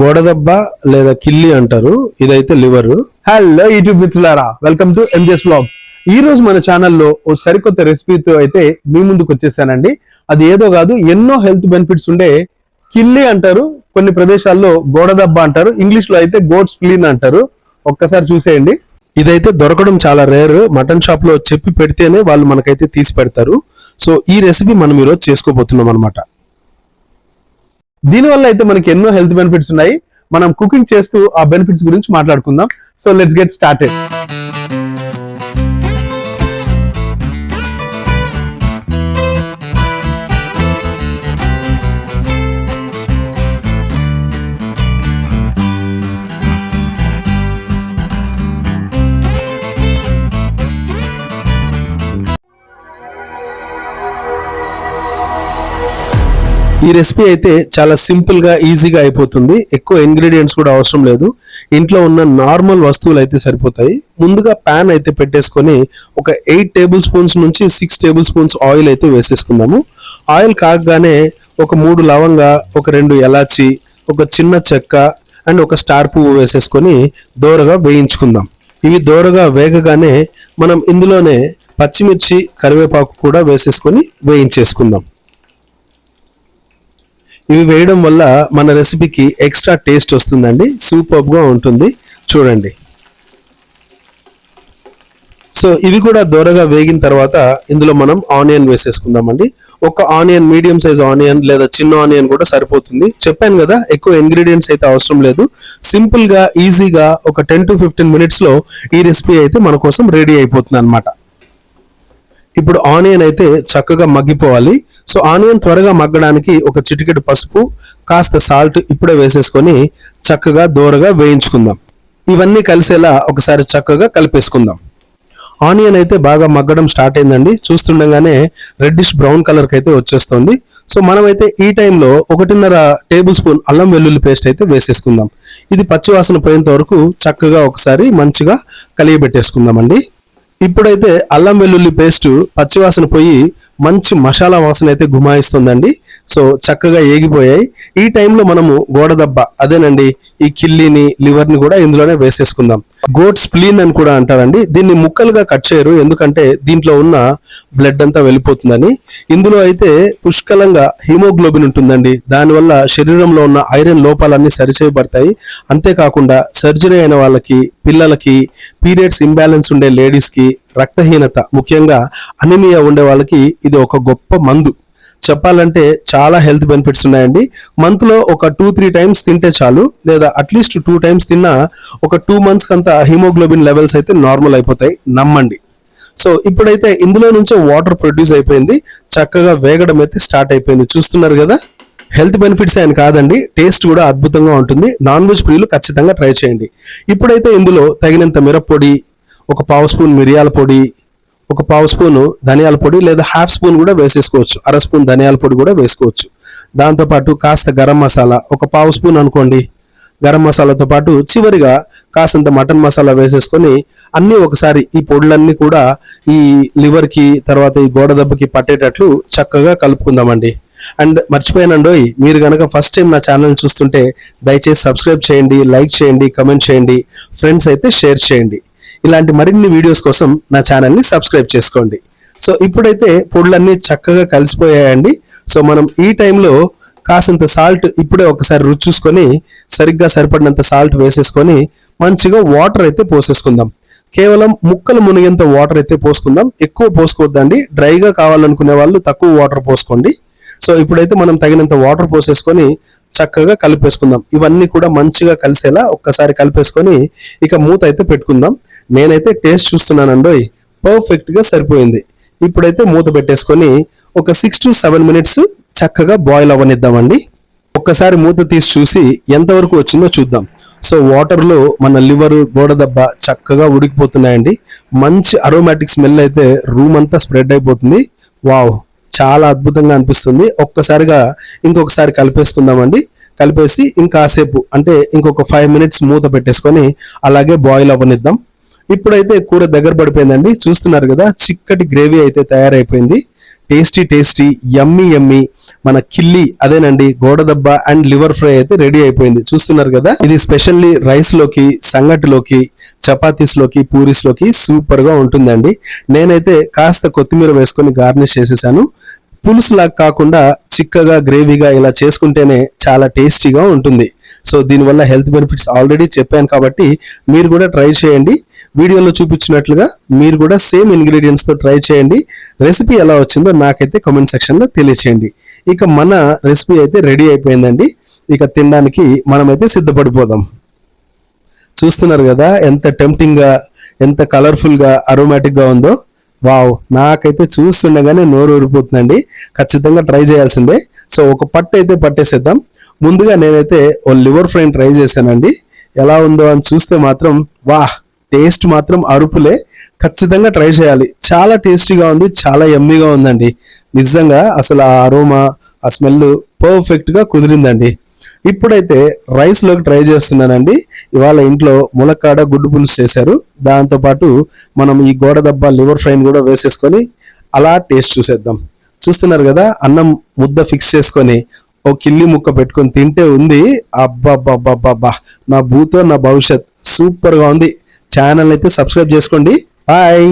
గోడదబ్బ లేదా కిల్లి అంటారు. ఇదైతే లివర్. హలో యూట్యూబ్ మిత్రులారా వెల్కమ్ టు ఎంజెస్ బ్లాగ్ ఈ రోజు మన ఛానల్లో ఓ సరికొత్త రెసిపీతో అయితే మీ ముందుకు వచ్చేసానండి. అది ఏదో కాదు ఎన్నో హెల్త్ బెనిఫిట్స్ ఉండే కిల్లి అంటారు. కొన్ని ప్రదేశాల్లో గోడదబ్బ అంటారు. ఇంగ్లీష్లో అయితే గోడ్ స్ప్లీన్ అంటారు. ఒక్కసారి చూసేయండి. ఇదైతే దొరకడం చాలా రేర్. మటన్ షాప్లో చెప్పి పెడితేనే వాళ్ళు మనకైతే తీసి పెడతారు. సో ఈ రెసిపీ మనం ఈరోజు చేసుకోబోతున్నాం అనమాట దీనివల్ల అయితే మనకి ఎన్నో హెల్త్ బెనిఫిట్స్ ఉన్నాయి. మనం కుకింగ్ చేస్తూ ఆ బెనిఫిట్స్ గురించి మాట్లాడుకుందాం. So let's get started. ఈ రెసిపీ అయితే చాలా సింపుల్గా ఈజీగా అయిపోతుంది. ఎక్కువ ఇంగ్రీడియంట్స్ కూడా అవసరం లేదు. ఇంట్లో ఉన్న నార్మల్ వస్తువులు అయితే సరిపోతాయి. ముందుగా ప్యాన్ అయితే పెట్టేసుకొని ఒక ఎయిట్ టేబుల్ స్పూన్స్ నుంచి సిక్స్ టేబుల్ స్పూన్స్ ఆయిల్ అయితే వేసేసుకుందాము. ఆయిల్ కాగానే ఒక మూడు లవంగా ఒక రెండు ఎలాచి ఒక చిన్న చెక్క అండ్ ఒక స్టార్ పువ్వు వేసేసుకొని దోరగా వేయించుకుందాం. ఇవి దోరగా వేగగానే మనం ఇందులోనే పచ్చిమిర్చి కరివేపాకు కూడా వేసేసుకొని వేయించేసుకుందాం. ఇవి వేయడం వల్ల మన రెసిపీకి ఎక్స్ట్రా టేస్ట్ వస్తుందండి. సూపర్గా ఉంటుంది. చూడండి. సో ఇవి కూడా దోరగా వేగిన తర్వాత ఇందులో మనం ఆనియన్ వేసేసుకుందామండి. ఒక ఆనియన్ మీడియం సైజ్ ఆనియన్ లేదా చిన్న ఆనియన్ కూడా సరిపోతుంది. చెప్పాను కదా ఎక్కువ ఇంగ్రీడియంట్స్ అయితే అవసరం లేదు. సింపుల్గా ఈజీగా ఒక టెన్ టు ఫిఫ్టీన్ మినిట్స్లో ఈ రెసిపీ అయితే మన కోసం రెడీ అయిపోతుంది అనమాట ఇప్పుడు ఆనియన్ అయితే చక్కగా మగ్గిపోవాలి. సో ఆనియన్ త్వరగా మగ్గడానికి ఒక చిటికెడు పసుపు కాస్త సాల్ట్ ఇప్పుడే వేసేసుకొని చక్కగా దోరగా వేయించుకుందాం. ఇవన్నీ కలిసేలా ఒకసారి చక్కగా కలిపేసుకుందాం. ఆనియన్ అయితే బాగా మగ్గడం స్టార్ట్ అయిందండి. చూస్తుండగానే రెడ్డిష్ బ్రౌన్ కలర్కి అయితే వచ్చేస్తుంది. సో మనమైతే ఈ టైంలో ఒకటిన్నర టేబుల్ స్పూన్ అల్లం వెల్లుల్లి పేస్ట్ అయితే వేసేసుకుందాం. ఇది పచ్చివాసన పోయేంత వరకు చక్కగా ఒకసారి మంచిగా కలియబెట్టేసుకుందామండి. ఇప్పుడైతే అల్లం వెల్లుల్లి పేస్ట్ పచ్చివాసన పోయి మంచి మసాలా వాసన అయితే గుమాయిస్తుందండి. సో చక్కగా ఏగిపోయాయి. ఈ టైంలో మనము గోడదబ్బ అదేనండి ఈ కిల్లీని లివర్ని కూడా ఇందులోనే వేసేసుకుందాం. గోట్ స్ప్లీన్ అని కూడా అంటారండి. దీన్ని ముక్కలుగా కట్ చేయరు ఎందుకంటే దీంట్లో ఉన్న బ్లడ్ అంతా వెళ్ళిపోతుందని. ఇందులో అయితే పుష్కలంగా హీమోగ్లోబిన్ ఉంటుందండి. దానివల్ల శరీరంలో ఉన్న ఐరన్ లోపాలన్నీ సరిచేయబడతాయి. అంతేకాకుండా సర్జరీ అయిన వాళ్ళకి పిల్లలకి పీరియడ్స్ ఇంబ్యాలెన్స్ ఉండే లేడీస్కి రక్తహీనత ముఖ్యంగా అనిమియా ఉండే వాళ్ళకి ఇది ఒక గొప్ప మందు. చెప్పాలంటే చాలా హెల్త్ బెనిఫిట్స్ ఉన్నాయండి. మంత్లో ఒక టూ త్రీ టైమ్స్ తింటే చాలు. లేదా అట్లీస్ట్ టూ టైమ్స్ తిన్నా ఒక టూ మంత్స్ అంతా హిమోగ్లోబిన్ లెవెల్స్ అయితే నార్మల్ అయిపోతాయి. నమ్మండి. సో ఇప్పుడైతే ఇందులో నుంచే వాటర్ ప్రొడ్యూస్ అయిపోయింది. చక్కగా వేగడం అయితే స్టార్ట్ అయిపోయింది. చూస్తున్నారు కదా? హెల్త్ బెనిఫిట్స్ ఆయన కాదండి. టేస్ట్ కూడా అద్భుతంగా ఉంటుంది. నాన్ వెజ్ ప్రియులు ఖచ్చితంగా ట్రై చేయండి. ఇప్పుడైతే ఇందులో తగినంత మిరప్పొడి ఒక పావు స్పూన్ మిరియాల పొడి ఒక పావు స్పూను ధనియాల పొడి లేదా హాఫ్ స్పూన్ కూడా వేసేసుకోవచ్చు. అర స్పూన్ ధనియాల పొడి కూడా వేసుకోవచ్చు. దాంతోపాటు కాస్త గరం మసాలా ఒక పావు స్పూన్ అనుకోండి. గరం మసాలాతో పాటు చివరిగా కాసంత మటన్ మసాలా వేసేసుకొని అన్నీ ఒకసారి ఈ పొడులన్నీ కూడా ఈ లివర్కి తర్వాత ఈ గోడ దెబ్బకి పట్టేటట్లు చక్కగా కలుపుకుందామండి. అండ్ మర్చిపోయానండోయ్ మీరు కనుక ఫస్ట్ టైం నా ఛానల్ చూస్తుంటే దయచేసి సబ్స్క్రైబ్ చేయండి లైక్ చేయండి కమెంట్ చేయండి ఫ్రెండ్స్ అయితే షేర్ చేయండి. ఇలాంటి మరిన్ని వీడియోస్ కోసం నా ఛానల్ని సబ్స్క్రైబ్ చేసుకోండి. సో ఇప్పుడైతే పొడులన్నీ చక్కగా కలిసిపోయాయండి. సో మనం ఈ టైంలో కాసంత సాల్ట్ ఇప్పుడే ఒకసారి రుచి చూసుకొని సరిగ్గా సరిపడినంత సాల్ట్ వేసేసుకొని మంచిగా వాటర్ అయితే పోసేసుకుందాం. కేవలం ముక్కలు మునిగేంత వాటర్ అయితే పోసుకుందాం. ఎక్కువ పోసుకోవద్దండి. డ్రైగా కావాలనుకునే వాళ్ళు తక్కువ వాటర్ పోసుకోండి. సో ఇప్పుడైతే మనం తగినంత వాటర్ పోసేసుకొని చక్కగా కలిపేసుకుందాం. ఇవన్నీ కూడా మంచిగా కలిసేలా ఒక్కసారి కలిపేసుకొని ఇక మూత అయితే పెట్టుకుందాం. నేనైతే టేస్ట్ చూస్తున్నానండోయ్. పర్ఫెక్ట్గా సరిపోయింది. ఇప్పుడైతే మూత పెట్టేసుకొని ఒక సిక్స్ టు సెవెన్ మినిట్స్ చక్కగా బాయిల్ అవ్వనిద్దామండి. ఒక్కసారి మూత తీసి చూసి ఎంతవరకు వచ్చిందో చూద్దాం. సో వాటర్లో మన లివర్ గోడదబ్బ చక్కగా ఉడికిపోతున్నాయండి. మంచి అరోమాటిక్ స్మెల్ అయితే రూమ్ అంతా స్ప్రెడ్ అయిపోతుంది. వావ్! చాలా అద్భుతంగా అనిపిస్తుంది. ఒక్కసారిగా ఇంకొకసారి కలిపేసుకుందామండి. కలిపేసి ఇంకాసేపు అంటే ఇంకొక ఫైవ్ మినిట్స్ మూత పెట్టేసుకొని అలాగే బాయిల్ అవ్వనిద్దాం. ఇప్పుడైతే కూర దగ్గర పడిపోయిందండి. చూస్తున్నారు కదా చిక్కటి గ్రేవీ అయితే తయారైపోయింది. టేస్టీ టేస్టీ యమ్మీ యమ్మీ మన కిల్లి అదేనండి గోడదబ్బ అండ్ లివర్ ఫ్రై అయితే రెడీ అయిపోయింది. చూస్తున్నారు కదా ఇది స్పెషల్లీ రైస్లోకి సంగటిలోకి చపాతీస్లోకి పూరీస్లోకి సూపర్గా ఉంటుందండి. నేనైతే కాస్త కొత్తిమీర వేసుకొని గార్నిష్ చేసేసాను. పులుసు లాగా కాకుండా చిక్కగా గ్రేవీగా ఇలా చేసుకుంటేనే చాలా టేస్టీగా ఉంటుంది. సో దీనివల్ల హెల్త్ బెనిఫిట్స్ ఆల్రెడీ చెప్పాను కాబట్టి మీరు కూడా ట్రై చేయండి. వీడియోలో చూపించినట్లుగా మీరు కూడా సేమ్ ఇంగ్రీడియంట్స్తో ట్రై చేయండి. రెసిపీ ఎలా వచ్చిందో నాకైతే కమెంట్ సెక్షన్లో తెలియచేయండి. ఇక మన రెసిపీ అయితే రెడీ అయిపోయిందండి. ఇక తినడానికి మనమైతే సిద్ధపడిపోదాం. చూస్తున్నారు కదా ఎంత టెంప్టింగ్గా ఎంత కలర్ఫుల్గా అరోమాటిక్గా అరోమాటిక్గా ఉందో. వావ్ నాకైతే చూస్తుండగానే నోరు ఊరిపోతుందండి. ఖచ్చితంగా ట్రై చేయాల్సిందే. సో ఒక పట్టు అయితే పట్టేసేద్దాం. ముందుగా నేనైతే ఓ లివర్ ఫ్రైని ట్రై చేశానండి. ఎలా ఉందో అని చూస్తే మాత్రం వాహ్ టేస్ట్ మాత్రం అరుపులే. ఖచ్చితంగా ట్రై చేయాలి. చాలా టేస్టీగా ఉంది చాలా ఎమ్మీగా ఉందండి. నిజంగా అసలు ఆ అరోమా ఆ స్మెల్ పర్ఫెక్ట్గా కుదిరిందండి. ఇప్పుడైతే రైస్లోకి ట్రై చేస్తున్నానండి. ఇవాళ ఇంట్లో ములక్కాడ గుడ్డు పులుసు చేశారు. దాంతో పాటు మనం ఈ గోడ దబ్బ లివర్ ఫ్రైని కూడా వేసేసుకొని అలా టేస్ట్ చూసేద్దాం. చూస్తున్నారు కదా అన్నం ముద్ద ఫిక్స్ చేసుకొని ఓ కిల్లి ముక్క పెట్టుకొని తింటే ఉంది. అబ్బాబ్బాబ్బాబ్బా నా భూతో నా భవిష్యత్. సూపర్గా ఉంది. ఛానల్ అయితే సబ్స్క్రైబ్ చేసుకోండి. బాయ్